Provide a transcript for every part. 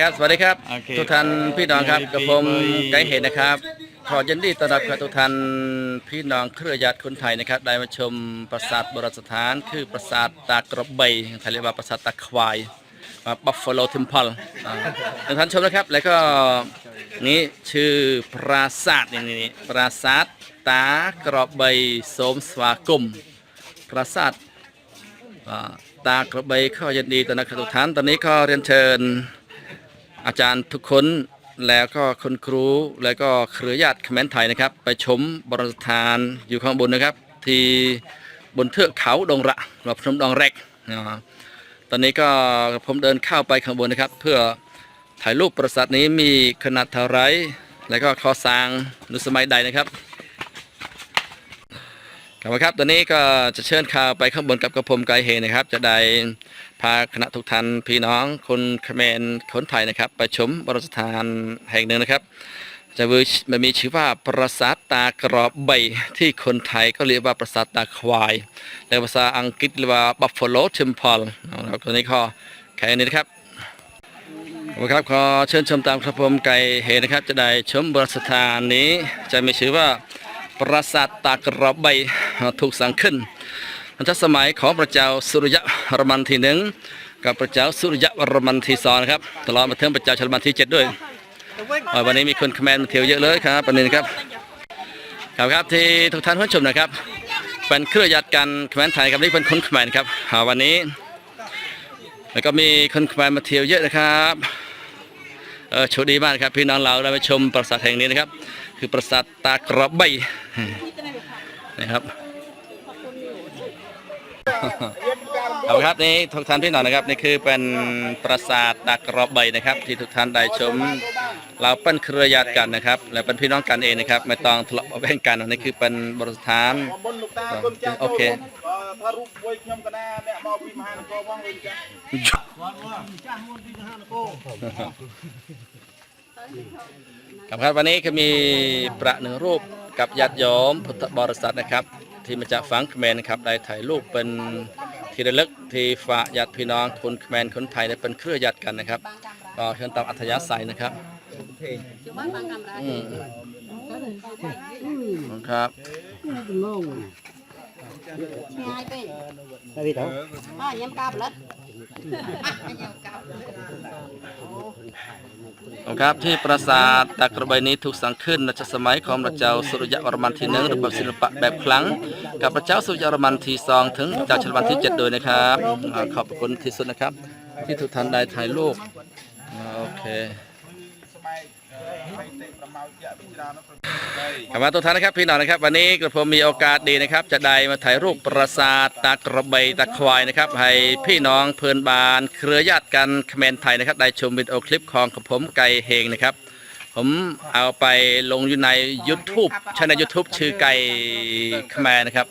ครับสวัสดีครับ โอเคทุกท่านพี่น้องครับปีกับผมปีไกด์เหตุนะครับ ขอยินดีต้อนรับทุกท่านพี่น้องเครือญาติคนไทยนะครับ ได้มาชมปราสาทโบราณสถาน คือปราสาทตากระเบยไทยเรียกว่าปราสาทตาควายบัฟฟาโลทิมพลทุกท่านชมนะครับ แล้วก็นี่ชื่อปราสาทนี่นี่ปราสาทตากระเบยโสมสวากุมปราสาทอ่าตากระเบยข้อยินดีต้อนรับทุกท่านตอนนี้ก็เรียนเชิญ อาจารย์ทุกคนแล้วก็คุณครูแล้วก็เครือญาติเขมรไทยนะครับ ไปชมโบราณสถานอยู่ข้างบนนะครับ ที่บนเทือกเขาดงระหรือพนมดองแรกอ่าตอนนี้ก็ผมเดินเข้าไปข้างบนนะครับ เพื่อถ่ายรูปปราสาทนี้มีขนาดเท่าไรแล้วก็ข้อสร้างในสมัยใดนะครับครับครับตอนนี้ก็จะเชิญข่าวไปข้างบนกับกระผมไกลเฮนะครับ จะได้ พาคณะทุกท่านพี่น้องคนเขมรคนไทยนะครับ ไปชมโบราณสถานแห่งหนึ่งนะครับ จะมีมันมีชื่อว่าปราสาทตากรอบใบที่คนไทยก็เรียกว่าปราสาทตาควายและภาษาอังกฤษเรียกว่า Buffalo Temple นะครับตัวนี้ก็แค่นี้นะครับขอบคุณครับขอเชิญชมตามครับผมไก่เฮนะครับจะได้ชมโบราณสถานนี้ จะมีชื่อว่าปราสาทตากระใบถูกสร้างขึ้น รัชสมัยของพระเจ้าสุริยะรมันที่หนึ่งกับพระเจ้าสุริยะรมันที่สองนะครับตลอดมาถึงพระเจ้าชลมันที่เจ็ดด้วยวันนี้มีคนคอมเมนต์มาเที่ยวเยอะเลยครับประเด็นครับครับครับที่ทุกท่านผู้ชมนะครับเป็นเครือญาติกันคอมเมนต์ไทยครับนี่เป็นคนคอมเมนต์ครับอ่าวันนี้ แล้วก็มีคนคอมเมนต์มาเที่ยวเยอะนะครับเออโชคดีมากครับพี่น้องเราได้มาชมปราสาทแห่งนี้นะครับ คือปราสาทตากระใบนะครับ เอาครับนี่ทุกท่านพี่น้องนะครับนี่คือเป็นปราสาทตากรอบใบนะครับ ที่ทุกท่านได้ชมเราเป็นเครือญาติกันนะครับ และเป็นพี่น้องกันเองนะครับ ไม่ต้องทะเลาะแบ่งกันนี่คือเป็นบริษัทโอเคครับครับวันนี้ก็มีประหนึ่งรูปกับญาติโยมพุทธบริษัทนะครับ ที่มาจากฝังเขมรนะครับได้ถ่ายรูปเป็นที่ระลึกที่ฝากญาติพี่น้องคนเขมรคนไทยเนี่ยเป็นเครือญาติกันนะครับก็เชิญตามอัธยาศัยนะครับครับ hai bên. À, nhâm cạp lất. Nhâm cạp. ครับที่ปราสาทตะกรบายนี้ถูกสร้างขึ้นในชสมัยของพระเจ้าสุริยะวรมันที่หนึ่งหรือแบบศิลปะแบบครั้ง กับพระเจ้าสุริยะวรมันที่สองถึงเจ้าชลวันที่เจ็ดโดยนะครับขอบคุณที่สุดนะครับ ที่ทุกท่านได้ถ่ายรูปโอเค กลับมาตัวท้ายนะครับพี่น้องนะครับ วันนี้กระผมมีโอกาสดีนะครับ จะได้มาถ่ายรูปปราสาทตากระบยตะควายนะครับ ให้พี่น้องเพื่อนบาน เครือญาติกันคอมเมนไทยนะครับ ได้ชมวิดีโอคลิปของกระผมไก่เฮงนะครับ ผมเอาไปลงอยู่ใน YouTube ช่องใน YouTube ชื่อไก่ขมนะครับ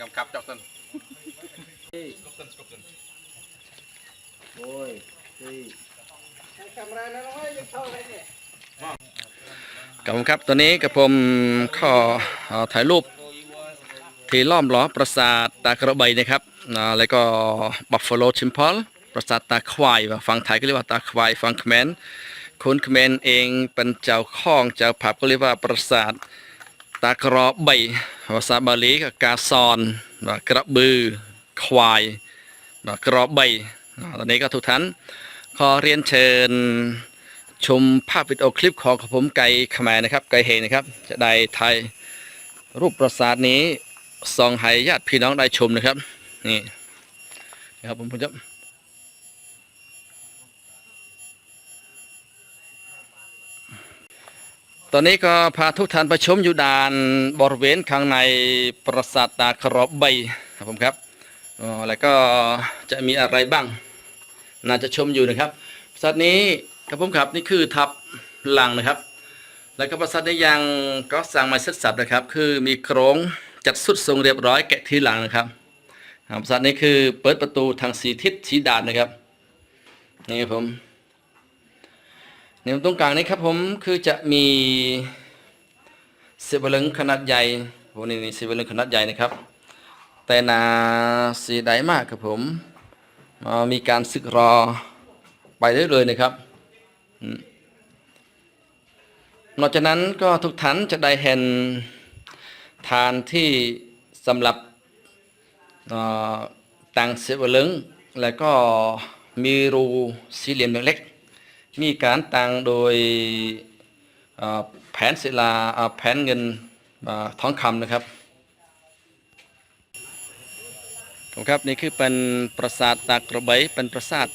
กำกับจอกตันโอ้ยสี่กำไรนะน้อยยังเท่าไรเนี่ย บผมครับตอนนี้กระผมขออถ่ายรูปที่ล้อมล้อปราสาทตากระใบนะครับอ่าแล้วก็บัฟฟาโลชิมพอลปราสาทตาควายฝั่งไทยก็เรียกว่าตาควายฝั่งเขมรคนเขมรเองเป็นเจ้าข้องเจ้าผับก็เรียกว่าปราสาทตากระใบภาษาบาลีก็กาซอนกระบือควายกระบอ่ตอนนี้ก็ทุกท่านขอเรียนเชิญ ชมภาพวิดีโอคลิปของผมไก่ขแมนะครับ ไก่เฮนะครับ จะได้ถ่ายรูปปราสาทนี้ส่องให้ญาติพี่น้องได้ชมนะครับ นี่นะครับผมผมจะตอนนี้ก็พาทุกท่านไปชมอยู่ด่านบริเวณข้างในปราสาทตาครอบใบครับผมครับอ๋อแล้วก็จะมีอะไรบ้าง น่าจะชมอยู่นะครับสัตว์นี้ ครับผมครับนี่คือทับหลังนะครับ แล้วก็ประสัตว์นี้ยังก็สั่งมาเสร็จสับนะครับ คือมีโครงจัดสุดทรงเรียบร้อยแกะที่หลังนะครับครับสัตว์นี้คือเปิดประตูทางสีทิศสีดานนะครับนี่ครับผมในตรงกลางนี้ครับผมคือจะมีเสบลึงขนาดใหญ่โอ้นี่นี่เสบลึงขนาดใหญ่นะครับ แต่นาสีใดมากครับผมมีการสึกรอไปได้เลยนะครับ นอกจากนั้นก็ทุกท่านจะได้เห็นทานที่สำหรับตังเสวลึงแล้วก็มีรูสี่เหลี่ยมเล็กๆมีการตังโดยเอ่อแผนศิลาเอ่อแผนเงินเอ่อทองคำนะครับครับนี่คือเป็นปราสาทตากระบยเป็นปราสาท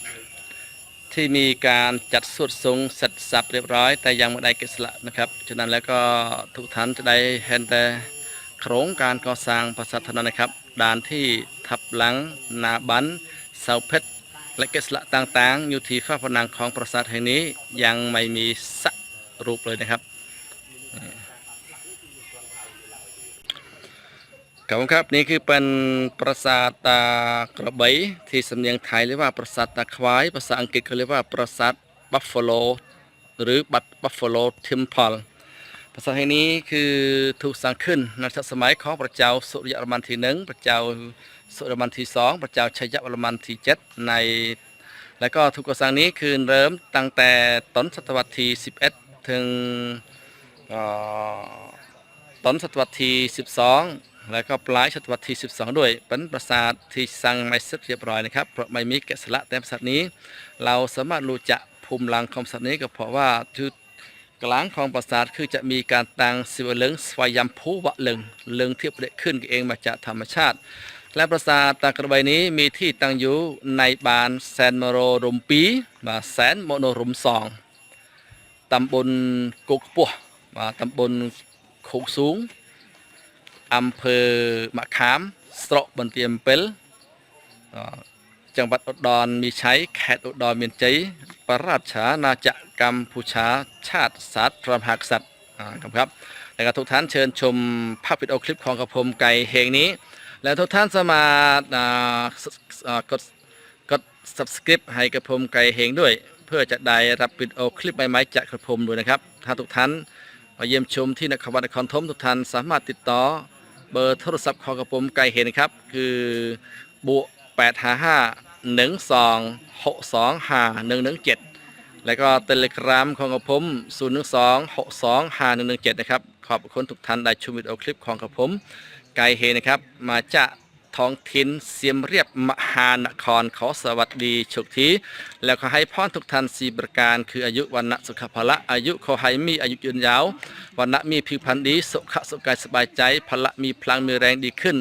ที่มีการจัดสวดทรงเสร็จสับเรียบร้อย แต่ยังไม่ได้เกษละนะครับฉะนั้นแล้วก็ทุกท่านจะได้เห็นแต่โครงการก่อสร้างปราสาทนานั้นนะครับด่านที่ทับหลังนาบันเสาเพชรและเกษละต่างๆ อยู่ที่ฝ้าผนังของปราสาทแห่งนี้ยังไม่มีสักรูปเลยนะครับ ครับผมครับนี่คือเป็นปราสาทตากระบยที่สำเนียงไทยเรียกว่าปราสาทตาควายภาษาอังกฤษเขาเรียกว่าปราสาทบัฟฟาโลหรือบัตบัฟฟาโลทิมพลปราสาทแห่งนี้คือถูกสร้างขึ้นในสมัยของพระเจ้าสุริยวรมันที่หนึ่งพระเจ้าสุริยวรมันที่สองพระเจ้าชัยวรมันที่เจ็ดใน แล้วก็ถูกก่อสร้างนี้คือเริ่มตั้งแต่ต้นศตวรรษที่11ถึงเอ่อต้นศตวรรษที่12 แล้วก็ปลายศตวรรษที่ 12 ด้วยเป็นปราสาทที่สร้างไม่เสร็จเรียบร้อยนะครับเพราะไม่มีแกะสลักแต่ปราสาทนี้ เราสามารถรู้จักภูมิหลังของปราสาทนี้ก็เพราะว่าจุดกลางของปราสาทคือจะมีการตั้งสิวลึงสวายัมพูวะลึงเลึงที่ประดิษฐ์ขึ้นเองมาจากธรรมชาติ และปราสาทตากระบายนี้มีที่ตั้งอยู่ในบานแซนโมโรรุมปีบาแสนโมโนรุมสองตำบลกุกปัวมาตำบลโคกสูง อำเภอมะขามสระบันเตียมเปิลจังหวัดอุดรมีใช้เขตอุดรเมียนใจประราชาณาจักรกัมพูชาชาติศาสตร์พระมหากษัตริย์ครับแล้วก็ทุกท่านเชิญชมภาพวิดีโอคลิปของกระผมไก่เฮงนี้ แล้วทุกท่านสามารถกดกด subscribe ให้กระผมไก่เฮงด้วย เพื่อจะได้รับวิดีโอคลิปใหม่ๆจากกระผมด้วยนะครับถ้าทุกท่านมาเยี่ยมชมที่นครวัดนครธมทุกท่านสามารถติดต่อ เบอร์โทรศัพท์ของกระผมไก่เห็นครับ คือบวก855 12 625 117แล้วก็เทเลกรามของกระผม012 625 117นะครับ ขอบคุณทุกท่านได้ชมวิดีโอคลิปของกระผมไกเห็นะครับ มาจาก ท้องถิ่นเสียมเรียบมหานครขอสวัสดีโชคทีแล้วก็ให้พรทุกท่านสีประการ คืออายุวันนะสุขภละอายุขอให้มีอายุยืนยาววันนะมีผิวพรรณดีสุขสุขกายสบายใจพละมีพลังมีแรงดีขึ้น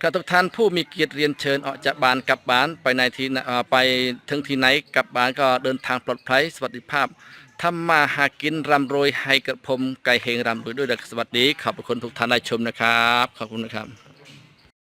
ข้าทุกท่านผู้มีเกียรติเรียนเชิญออกจากบ้านกลับบ้านไปในที่ไหนเอ่อไปถึงที่ไหนกลับบ้านก็เดินทางปลอดภัยสวัสดิภาพทำมาหากินร่ำรวยให้กับผมไก่เฮงร่ำรวยด้วยสวัสดีขอบคุณทุกท่านได้ชมนะครับ ขอบคุณนะครับ